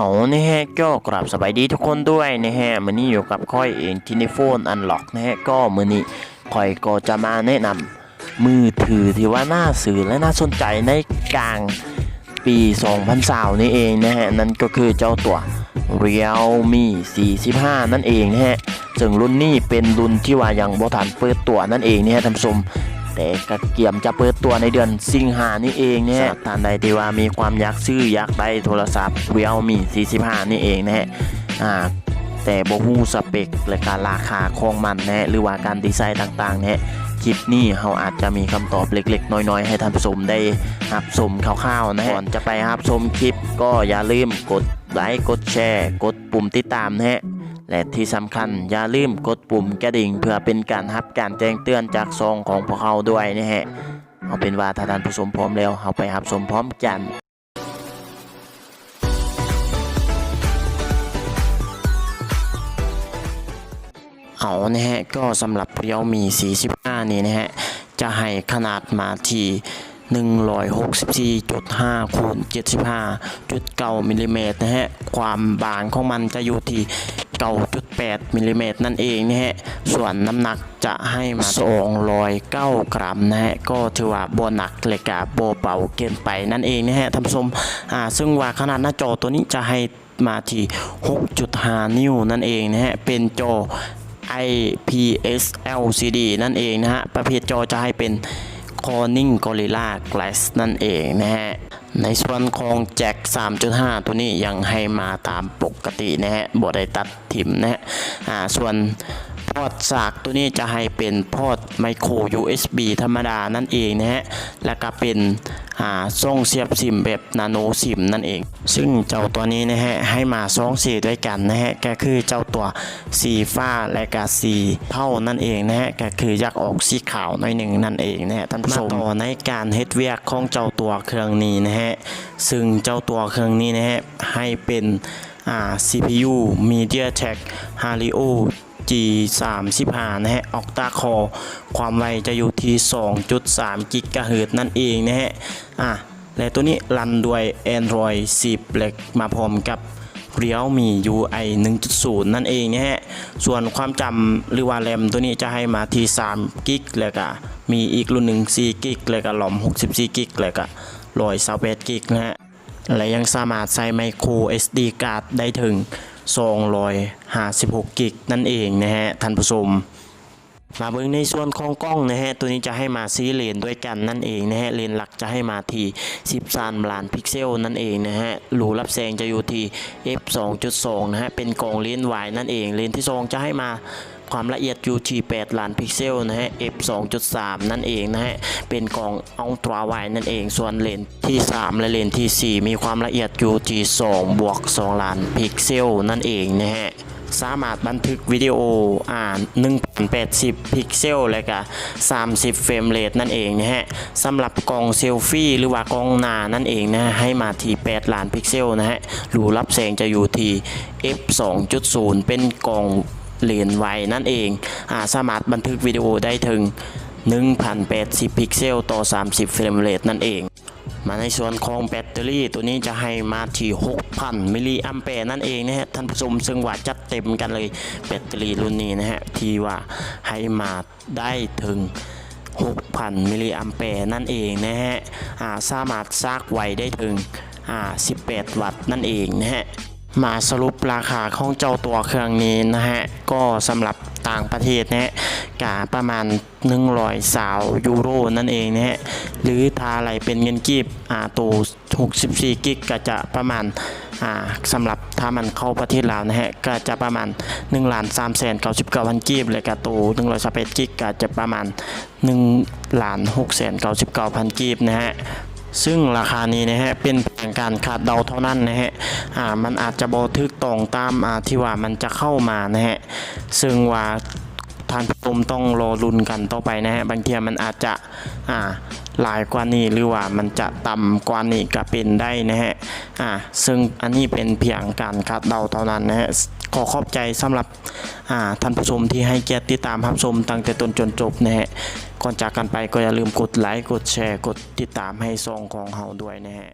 เอานะฮะก็กราบสบายดีทุกคนด้วยนะฮะมือนี้อยู่กับค่อยเองที่ในโฟนอันล็อกนะฮะก็มือนี้ค่อยก็จะมาแนะนำมือถือที่ว่าน่าซื้อและน่าสนใจในกลางปี2020นี่เองนะฮะนั่นก็คือเจ้าตัว Realme 45 นั่นเองนะฮะซึ่งรุ่นนี้เป็นรุ่นที่ว่ายังบ่ทันเปิดตัวนั่นเองนะฮะท่านผู้ชม แต่กระเกียมจะเปิดตัวในเดือนสิงหานี่เองเนี่ยท่านใดที่ว่ามีความอยากซื้ออยากได้โทรศัพท์ Realme 45 นี่เองนะฮะอ่าแต่บ่ฮู้สเปคและการราคาของมันนะฮะหรือว่าการดีไซน์ต่างๆนะฮะคลิปนี้เราอาจจะมีคำตอบเล็กๆ น้อยๆ ให้ท่านผู้ชมได้รับชมคร่าวๆนะฮะก่อนจะไปรับชมคลิปก็อย่าลืมกดไลค์กดแชร์ กดปุ่มติดตามนะฮะ และที่สำคัญอย่าลืมกดปุ่มกระดิ่ง เพื่อเป็นการรับการแจ้งเตือนจากซองของพวกเขาด้วยนะฮะเอาเป็นว่าถ้าท่านผู้ชมพร้อมแล้วเราไปรับชมพร้อมกันเอานะฮะก็สำหรับเรียวมี 45 นี่นะฮะ จะให้ขนาดมาที่ 164.5คูณ75.9มิลลิเมตรนะฮะ ความบางของมันจะอยู่ที่ 9.8มิลลิเมตรนั่นเองนะฮะ ส่วนน้ำหนักจะให้มา209 กรัมนะฮะ ก็ถือว่าบ่หนักเลยกับบ่เบาเกินไปนั่นเองนะฮะท่านผู้ชมอ่าซึ่งว่าขนาดหน้าจอตัวนี้จะให้มาที่ 6.5 นิ้วนั่นเองนะฮะ เป็นจอ IPS LCD นั่นเองนะฮะ ประเภทจอจะให้เป็น Corning Gorilla Glass นั่นเองนะฮะ ในส่วนของแจ็ค3.5 ตัวนี้ยังให้มาตามปกตินะฮะบดได้ตัดถิ่มนะฮะอ่าส่วนพอร์ตสากตัวนี้จะให้เป็นพอร์ตไมโคร USB ธรรมดานั่นเองนะฮะ แล้วก็เป็น อ่าส่งเสียบซิมแบบนาโนซิมนั่นเอง ซึ่งเจ้าตัวนี้นะฮะให้มาสองสีด้วยกันนะฮะก็คือเจ้าตัวสีฟ้าและก็สีเท่านั่นเองนะฮะก็คือยากออกสีขาวหน่อยหนึ่งนั่นเองนะฮะท่านผู้ชมต่อในการเฮ็ดเวียกของเจ้าตัวเครื่องนี้นะฮะซึ่งเจ้าตัวเครื่องนี้นะฮะให้เป็นอ่า CPU MediaTek Helio G 3 5นะฮะออกตาคอ ความไวจะอยู่ที่ 2.3 กิกะเฮิรตซ์นั่นเองนะฮะอะและตัวนี้รันด้วย Android 10เหล็กมาพร้อมกับ Realme UI 1.0 นั่นเองนะฮะ ส่วนความจำหรือว่าแรมตัวนี้จะให้มาที่3กิกแล้วก็มีอีกรุ่นหนึ่ง4กิกแล้วก็หลอม 64กิกแล้วก็128กิกนะฮะ และยังสามารถใส่ไมโคร SD card ได้ถึง 256 กิกนั่นเองนะฮะท่านผู้ชมมาเบิ่งในส่วนของกล้องนะฮะตัวนี้จะให้มาซีเลนด้วยกันนั่นเองนะฮะเลนหลักจะให้มาที่ 13 ล้านพิกเซลนั่นเองนะฮะหลูรับแสงจะอยู่ที่ f 2.2นะฮะเป็นกล้องเลนส์วายนั่นเองเลนที่2จะให้มา ความละเอียดอยู่ที่ 8 ล้านพิกเซลนะฮะ f 2.3 นั่นเองนะฮะ เป็นกล้องอัลตราไวนั่นเอง ส่วนเลนส์ที่ 3 และเลนส์ทีสี่ 4 มีความละเอียดอยู่ที่2บวก2ล้านพิกเซลนั่นเองนะฮะสามารถบันทึกวิดีโออ่าน 1080 พิกเซล และก็30 เฟรมเรทนั่นเองนะฮะสำหรับกล้องเซลฟี่หรือว่ากล้องหน้านั่นเองนะฮะให้มาที่ 8 ล้านพิกเซลนะฮะรูรับแสงจะอยู่ที่ f 2.0 เป็นกล้อง เลนส์ไวนั่นเองอ่าสามารถบันทึกวิดีโอได้ถึง 1080 พิกเซลต่อ 30 เฟรมเรทนั่นเอง มาในส่วนของแบตเตอรี่ตัวนี้จะให้มาที่ 6,000 มิลลิแอมแปร์นั่นเองนะฮะท่านผู้ชมซึ่งว่าจัดเต็มกันเลยแบตเตอรี่รุ่นนี้นะฮะที่ว่าให้มาได้ถึง6,000 มิลลิแอมแปร์นั่นเองนะฮะอ่าสามารถซากไวได้ถึงอ่า18 วัตต์นั่นเองนะฮะ มาสรุปราคาของเจ้าตัวเครื่องนี้นะฮะ ก็สำหรับต่างประเทศนะฮะกาประมาณ100สาวยูโรนั่นเองนะฮะ หรือถ้าอะไรเป็นเงินกีบอ่าตัว64 กิกก็จะประมาณอ่าสำหรับถ้ามันเข้าประเทศลาวนะฮะ ก็จะประมาณ1ล้าน3แสน99พันกีบเลยกับตัว121กิกก็จะประมาณ1ล้าน6แสน99พันกีบนะฮะ ซึ่งราคานี้นะฮะเป็นเพียงการคาดเดาเท่านั้นนะฮะอ่ามันอาจจะบอทึกตรงตามอ่าที่ว่ามันจะเข้ามานะฮะซึ่งว่าท่านผู้ชมต้องรอลุ้นกันต่อไปนะฮะบางทีมันอาจจะอ่าหลายกว่านี้หรือว่ามันจะต่ำกว่านี้ก็เป็นได้นะฮะอ่าซึ่งอันนี้เป็นเพียงการคาดเดาเท่านั้นนะฮะขอขอบใจสำหรับอ่าท่านผู้ชมที่ให้เกียรติติดตามรับชมตั้งแต่ต้นจนจบนะฮะ ก่อนจากกันไปก็อย่าลืมกดไลค์กดแชร์กดติดตามให้ซองของเฮาด้วยนะฮะ